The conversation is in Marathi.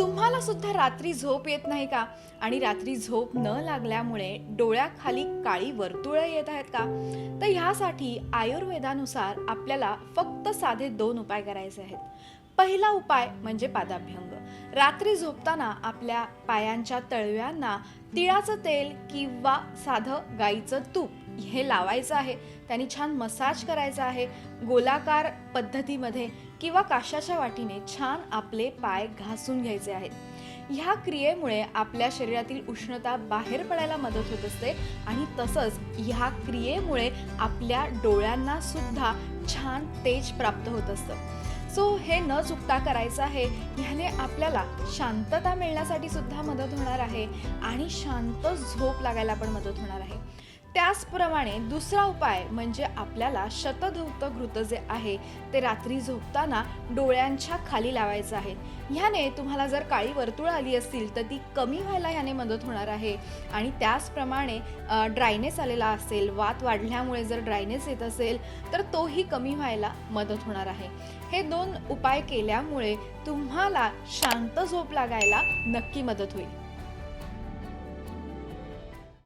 तुम्हाला सुद्धा रात्री झोप येत नाही का? आणि रात्री झोप न लागल्यामुळे डोळ्याखाली काळी वर्तुळं येत आहेत का? तर ह्यासाठी आयुर्वेदानुसार आपल्याला फक्त साधे दोन उपाय करायचे आहेत. पहिला उपाय म्हणजे पादाभ्यंग. रात्री झोपताना आपल्या पायांच्या तळव्यांना तिळाचं तेल किंवा साधं गाईचं तूप हे लावायचं आहे. त्यांनी छान मसाज करायचा आहे. गोलाकार पद्धतीमध्ये किंवा काशाच्या वाटीने छान आपले पाय घासून घ्यायचे आहेत. ह्या क्रियेमुळे आपल्या शरीरातील उष्णता बाहेर पडायला मदत होत असते आणि तसंच ह्या क्रियेमुळे आपल्या डोळ्यांना सुद्धा छान तेज प्राप्त होत असतं. सो हे न चुकता करायचं आहे. ह्याने आपल्याला शांतता मिळण्यासाठी सुद्धा मदत होणार आहे आणि शांत झोप लागायला पण मदत होणार आहे. त्याचप्रमाणे दुसरा उपाय म्हणजे आपल्याला शतधौत घृत जे आहे ते रात्री झोपताना डोळ्यांच्या खाली लावायचं आहे. ह्याने तुम्हाला जर काळी वर्तुळ आली असतील तर ती कमी व्हायला ह्याने मदत होणार आहे. आणि त्याचप्रमाणे ड्रायनेस आलेला असेल वात वाढल्यामुळे जर ड्रायनेस येत असेल तर तोही कमी व्हायला मदत होणार आहे. हे दोन उपाय केल्यामुळे तुम्हाला शांत झोप लागायला नक्की मदत होईल.